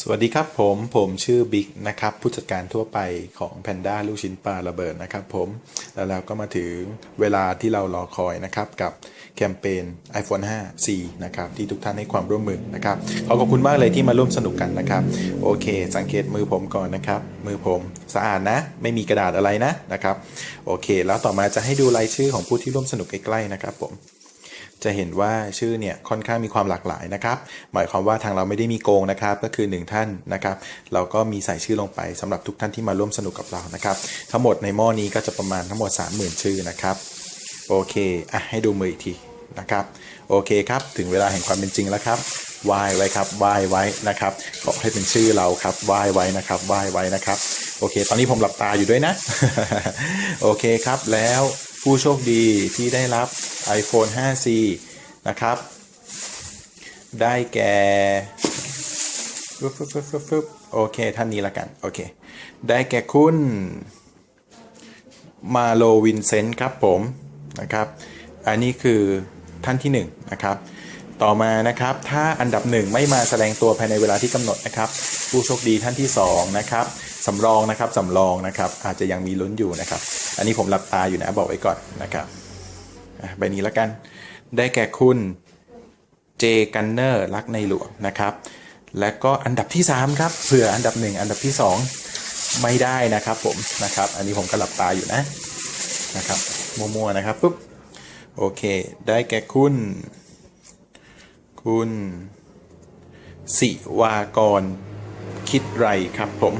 สวัสดีครับผมผมชื่อบิ๊กนะครับผู้จัดการทั่วไปของ Panda ลูกชิ้นปลาระเบิดนะครับผมแล้วเราก็มาถึงเวลาที่เรารอคอยนะครับกับแคมเปญ iPhone 5 C นะครับที่ทุกท่านให้ความร่วมมือนะครับขอขอบคุณมากเลยที่มาร่วมสนุกกันนะครับ โอเค สังเกตมือผมก่อนนะครับ มือผมสะอาดนะ ไม่มีกระดาษอะไรนะนะครับ โอเค แล้วต่อมาจะให้ดูรายชื่อของผู้ที่ร่วมสนุกใกล้ๆนะครับผม จะเห็นว่าชื่อเนี่ยค่อนข้างมีความหลากหลายนะครับ หมายความว่าทางเราไม่ได้มีโกงนะครับ ก็คือ 1 ท่านนะครับ เราก็มีใส่ชื่อลงไปสำหรับทุกท่านที่มาร่วมสนุกกับเรานะครับ ทั้งหมดในหม้อนี้ก็จะประมาณทั้งหมด 30,000 ชื่อนะครับโอเคอะให้ดูมืออีกทีนะครับโอเคครับ ถึงเวลาแห่งความเป็นจริงแล้วครับวายไว้ครับวายไว้นะครับขอให้เป็นชื่อเราครับวายไว้นะครับวายไว้นะครับ โอเค ตอนนี้ผมหลับตาอยู่ด้วยนะ โอเคครับแล้ว ผู้โชคดีที่ได้รับ iPhone 5C นะครับ ได้แก่ฟึบฟึบฟึบฟึบฟึบโอเค ท่านนี้ละกัน โอเค ได้แก่คุณ มาโลวินเซนต์ครับผม นะครับ อันนี้คือท่านที่1นงนะครับ ต่อมานะครับ ถ้าอันดับหนึ่งไม่มาแสดงตัวภายในเวลาที่กำหนดนะครับ ผู้โชคดีท่านที่2นะครับสำรองนะครับสำรองนะครับ อาจจะยังมีลุ้นอยู่นะครับ อันนี้ผมหลับตาอยู่นะบอกไว้ก่อนนะครับใบนี้แล้วกัน ได้แก่คุณเจกันเนอร์รักในหลวงนะครับ และก็อันดับที่ 3 ครับเผื่ออันดับ 1 อันดับที่ 2 ไม่ได้นะครับผมนะครับ อันนี้ผมก็หลับตาอยู่นะนะครับมัวๆนะครับปุ๊บโอเค ได้แก่คุณ คุณ สิวากร คิดไรครับผม